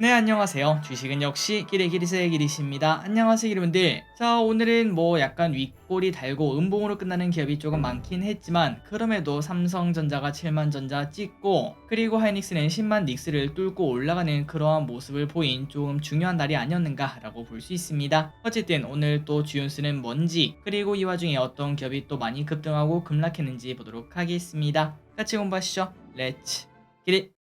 네, 안녕하세요. 주식은 역시 기리기리스의 기리시입니다. 안녕하세요, 여러분들. 자, 오늘은 뭐 약간 윗골이 달고 음봉으로 끝나는 기업이 조금 많긴 했지만, 그럼에도 삼성전자가 7만 전자 찍고, 그리고 하이닉스는 10만 닉스를 뚫고 올라가는 그러한 모습을 보인 조금 중요한 날이 아니었는가 라고 볼 수 있습니다. 어쨌든 오늘 또 주연수는 뭔지, 그리고 이 와중에 어떤 기업이 또 많이 급등하고 급락했는지 보도록 하겠습니다. 같이 공부하시죠. 렛츠 기리!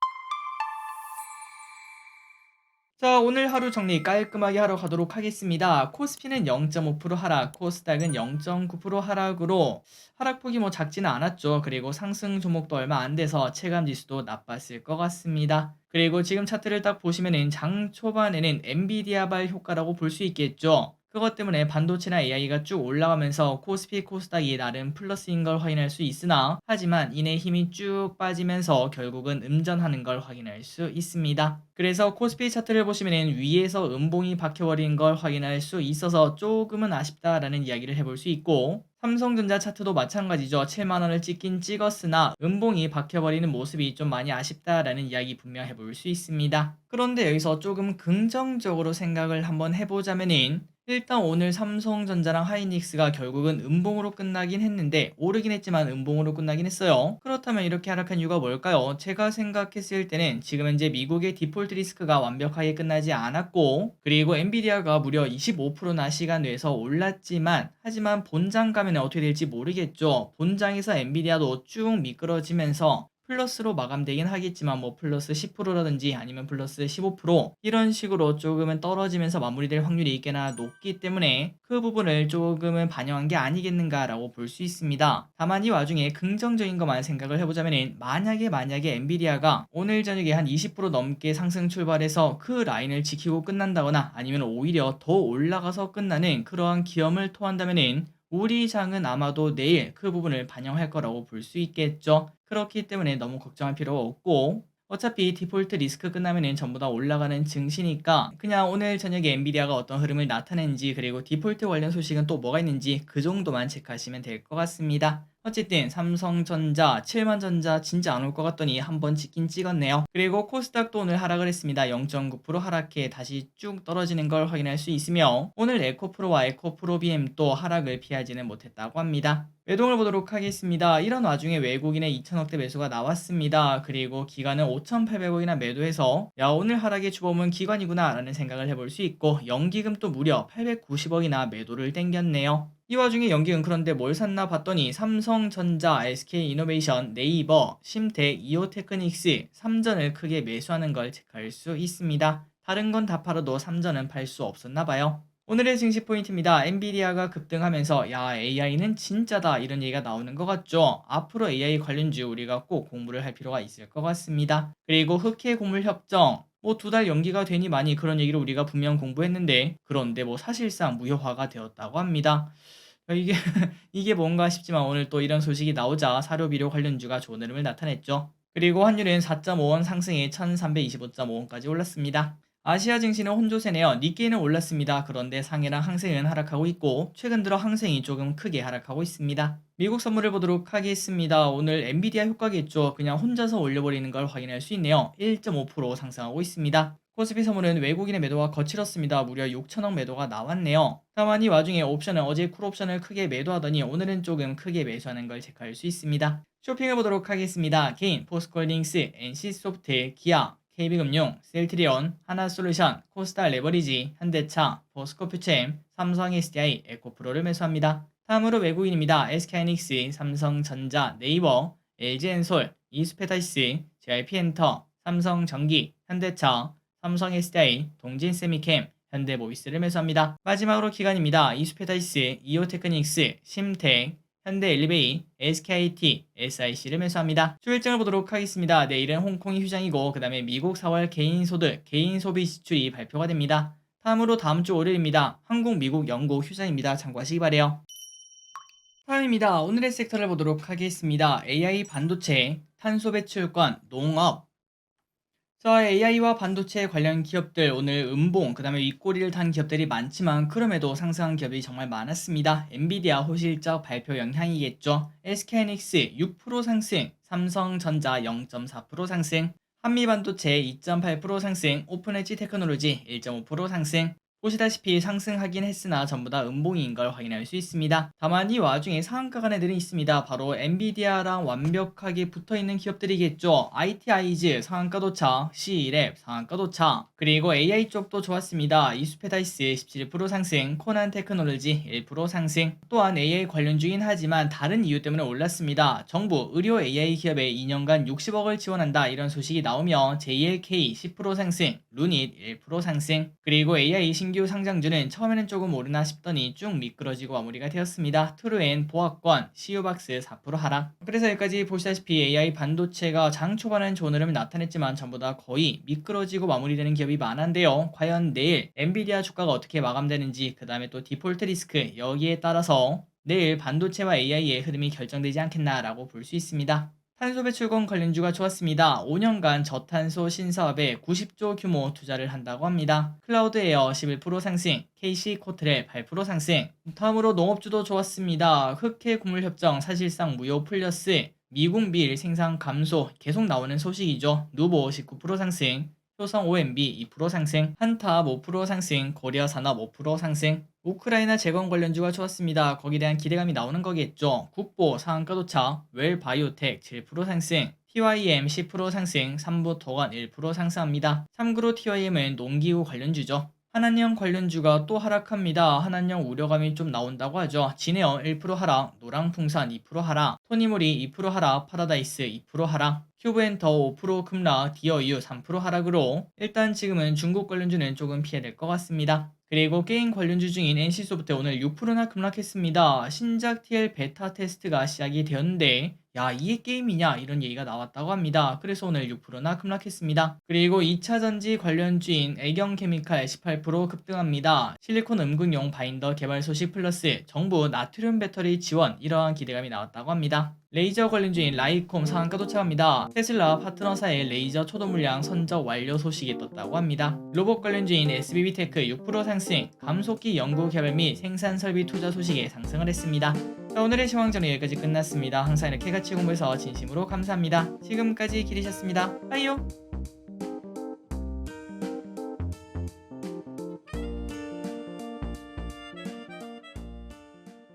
자 오늘 하루 정리 깔끔하게 하러 가도록 하겠습니다. 코스피는 0.5% 하락, 코스닥은 0.9% 하락으로 하락폭이 뭐 작지는 않았죠. 그리고 상승 종목도 얼마 안 돼서 체감 지수도 나빴을 것 같습니다. 그리고 지금 차트를 딱 보시면은 장 초반에는 엔비디아발 효과라고 볼 수 있겠죠. 그것 때문에 반도체나 AI가 쭉 올라가면서 코스피 코스닥이 나름 플러스인 걸 확인할 수 있으나 하지만 이내 힘이 쭉 빠지면서 결국은 음전하는 걸 확인할 수 있습니다. 그래서 코스피 차트를 보시면 위에서 음봉이 박혀버린 걸 확인할 수 있어서 조금은 아쉽다라는 이야기를 해볼 수 있고 삼성전자 차트도 마찬가지죠. 7만원을 찍긴 찍었으나 음봉이 박혀버리는 모습이 좀 많이 아쉽다라는 이야기 분명 해볼 수 있습니다. 그런데 여기서 조금 긍정적으로 생각을 한번 해보자면은 일단 오늘 삼성전자랑 하이닉스가 결국은 음봉으로 끝나긴 했는데 오르긴 했지만 음봉으로 끝나긴 했어요. 그렇다면 이렇게 하락한 이유가 뭘까요? 제가 생각했을 때는 지금 현재 미국의 디폴트 리스크가 완벽하게 끝나지 않았고 그리고 엔비디아가 무려 25%나 시간 내서 올랐지만 하지만 본장 가면 어떻게 될지 모르겠죠. 본장에서 엔비디아도 쭉 미끄러지면서 플러스로 마감되긴 하겠지만 뭐 플러스 10%라든지 아니면 플러스 15% 이런 식으로 조금은 떨어지면서 마무리될 확률이 꽤나 높기 때문에 그 부분을 조금은 반영한 게 아니겠는가라고 볼 수 있습니다. 다만 이 와중에 긍정적인 것만 생각을 해보자면 만약에 만약에 엔비디아가 오늘 저녁에 한 20% 넘게 상승 출발해서 그 라인을 지키고 끝난다거나 아니면 오히려 더 올라가서 끝나는 그러한 기염을 토한다면은 우리 장은 아마도 내일 그 부분을 반영할 거라고 볼 수 있겠죠. 그렇기 때문에 너무 걱정할 필요가 없고 어차피 디폴트 리스크 끝나면은 전부 다 올라가는 증시니까 그냥 오늘 저녁에 엔비디아가 어떤 흐름을 나타내는지 그리고 디폴트 관련 소식은 또 뭐가 있는지 그 정도만 체크하시면 될 것 같습니다. 어쨌든 삼성전자, 7만전자 진짜 안 올 것 같더니 한번 찍긴 찍었네요. 그리고 코스닥도 오늘 하락을 했습니다. 0.9% 하락해 다시 쭉 떨어지는 걸 확인할 수 있으며 오늘 에코프로와 에코프로비엠도 하락을 피하지는 못했다고 합니다. 외동을 보도록 하겠습니다. 이런 와중에 외국인의 2천억대 매수가 나왔습니다. 그리고 기관은 5,800억이나 매도해서 야 오늘 하락의 주범은 기관이구나 라는 생각을 해볼 수 있고 연기금도 무려 890억이나 매도를 땡겼네요. 이 와중에 연기금 그런데 뭘 샀나 봤더니 삼성전자, SK이노베이션, 네이버, 심텍, 이오테크닉스 3전을 크게 매수하는 걸 체크할 수 있습니다. 다른 건 다 팔아도 3전은 팔 수 없었나 봐요. 오늘의 증시 포인트입니다. 엔비디아가 급등하면서 야 AI는 진짜다 이런 얘기가 나오는 것 같죠. 앞으로 AI 관련주 우리가 꼭 공부를 할 필요가 있을 것 같습니다. 그리고 흑해 고물 협정 뭐 두 달 연기가 되니 많이 그런 얘기를 우리가 분명 공부했는데 그런데 뭐 사실상 무효화가 되었다고 합니다. 이게 이게 뭔가 싶지만 오늘 또 이런 소식이 나오자 사료 비료 관련주가 좋은 흐름을 나타냈죠. 그리고 환율은 4.5원 상승해 1,325.5원까지 올랐습니다. 아시아 증시는 혼조세네요. 니케이는 올랐습니다. 그런데 상해랑 항생은 하락하고 있고 최근 들어 항생이 조금 크게 하락하고 있습니다. 미국 선물을 보도록 하겠습니다. 오늘 엔비디아 효과겠죠. 그냥 혼자서 올려버리는 걸 확인할 수 있네요. 1.5% 상승하고 있습니다. 코스피 선물은 외국인의 매도가 거칠었습니다. 무려 6천억 매도가 나왔네요. 다만 이 와중에 옵션은 어제 쿨옵션을 크게 매도하더니 오늘은 조금 크게 매수하는 걸 체크할 수 있습니다. 쇼핑을 보도록 하겠습니다. 개인, 포스코홀딩스, NC소프트, 기아, KB금융, 셀트리온, 하나솔루션, 코스타 레버리지, 현대차, 포스코퓨체엠, 삼성 SDI, 에코프로를 매수합니다. 다음으로 외국인입니다. SK하이닉스, 삼성전자, 네이버, LG엔솔, 이스페타시스, JYP엔터, 삼성전기, 현대차, 삼성 SDI, 동진세미캠, 현대모비스를 매수합니다. 마지막으로 기간입니다. 이스페타시스, 이오테크닉스, 심텍, 현대 엘리베이, SKT, SIC를 매수합니다. 수일장을 보도록 하겠습니다. 내일은 홍콩이 휴장이고 그 다음에 미국 4월 개인 소득, 개인 소비 지출이 발표가 됩니다. 다음으로 다음 주 월요일입니다. 한국, 미국, 영국 휴장입니다. 참고하시기 바래요. 다음입니다. 오늘의 섹터를 보도록 하겠습니다. AI 반도체, 탄소 배출권, 농업, 자, AI와 반도체 관련 기업들 오늘 음봉, 그 다음에 윗꼬리를 단 기업들이 많지만 그럼에도 상승한 기업이 정말 많았습니다. 엔비디아 호실적 발표 영향이겠죠. SK하이닉스 6% 상승, 삼성전자 0.4% 상승, 한미반도체 2.8% 상승, 오픈엣지 테크놀로지 1.5% 상승. 보시다시피 상승하긴 했으나 전부 다 음봉인 걸 확인할 수 있습니다. 다만 이 와중에 상한가 간 애들이 있습니다. 바로 엔비디아랑 완벽하게 붙어있는 기업들이겠죠. ITI즈 상한가 도착, C랩 상한가 도착, 그리고 AI 쪽도 좋았습니다. 이수페다이스 17% 상승, 코난 테크놀로지 1% 상승. 또한 AI 관련 주긴 하지만 다른 이유 때문에 올랐습니다. 정부 의료 AI 기업에 2년간 60억을 지원한다 이런 소식이 나오며 JLK 10% 상승, 루닛 1% 상승, 그리고 AI 신규 상장주는 처음에는 조금 오르나 싶더니 쭉 미끄러지고 마무리가 되었습니다. 트루엔 보합권, CU박스 4% 하락. 그래서 여기까지 보시다시피 AI 반도체가 장 초반엔 좋은 흐름을 나타냈지만 전부 다 거의 미끄러지고 마무리되는 기업이 많은데요. 과연 내일 엔비디아 주가가 어떻게 마감되는지 그 다음에 또 디폴트 리스크 여기에 따라서 내일 반도체와 AI의 흐름이 결정되지 않겠나라고 볼 수 있습니다. 탄소 배출권 관련주가 좋았습니다. 5년간 저탄소 신사업에 90조 규모 투자를 한다고 합니다. 클라우드 에어 11% 상승, KC 코트렐 8% 상승. 다음으로 농업주도 좋았습니다. 흑해 곡물 협정 사실상 무효 풀렸스. 미국 밀 생산 감소 계속 나오는 소식이죠. 누보 19% 상승, 효성 OMB 2% 상승, 한탑 5% 상승, 코리아 산업 5% 상승. 우크라이나 재건 관련주가 좋았습니다. 거기에 대한 기대감이 나오는 거겠죠. 국보 상한가 도착, 웰 바이오텍 7% 상승, TYM 10% 상승, 삼부 토건 1% 상승합니다. 참고로 TYM은 농기후 관련주죠. 한한령 관련주가 또 하락합니다. 한한령 우려감이 좀 나온다고 하죠. 진에어 1% 하락, 노랑풍산 2% 하락, 토니모리 2% 하락, 파라다이스 2% 하락, 큐브엔터 5% 급락, 디어유 3% 하락으로 일단 지금은 중국 관련주는 조금 피해야 될것 같습니다. 그리고 게임 관련주 중인 NC소프트 오늘 6%나 급락했습니다. 신작 TL 베타 테스트가 시작이 되었는데 야 이게 게임이냐 이런 얘기가 나왔다고 합니다. 그래서 오늘 6%나 급락했습니다. 그리고 2차 전지 관련주인 애경케미칼 18% 급등합니다. 실리콘 음극용 바인더 개발 소식 플러스 정부 나트륨 배터리 지원 이러한 기대감이 나왔다고 합니다. 레이저 관련주인 라이콤 상한가 도착합니다. 테슬라 파트너사의 레이저 초도 물량 선적 완료 소식이 떴다고 합니다. 로봇 관련주인 SBB테크 6% 상승, 감속기 연구 개발 및 생산 설비 투자 소식에 상승을 했습니다. 자, 오늘의 시황전은 여기까지 끝났습니다. 항상 이렇게 같이 공부해서 진심으로 감사합니다. 지금까지 기리셨습니다. 빠이요!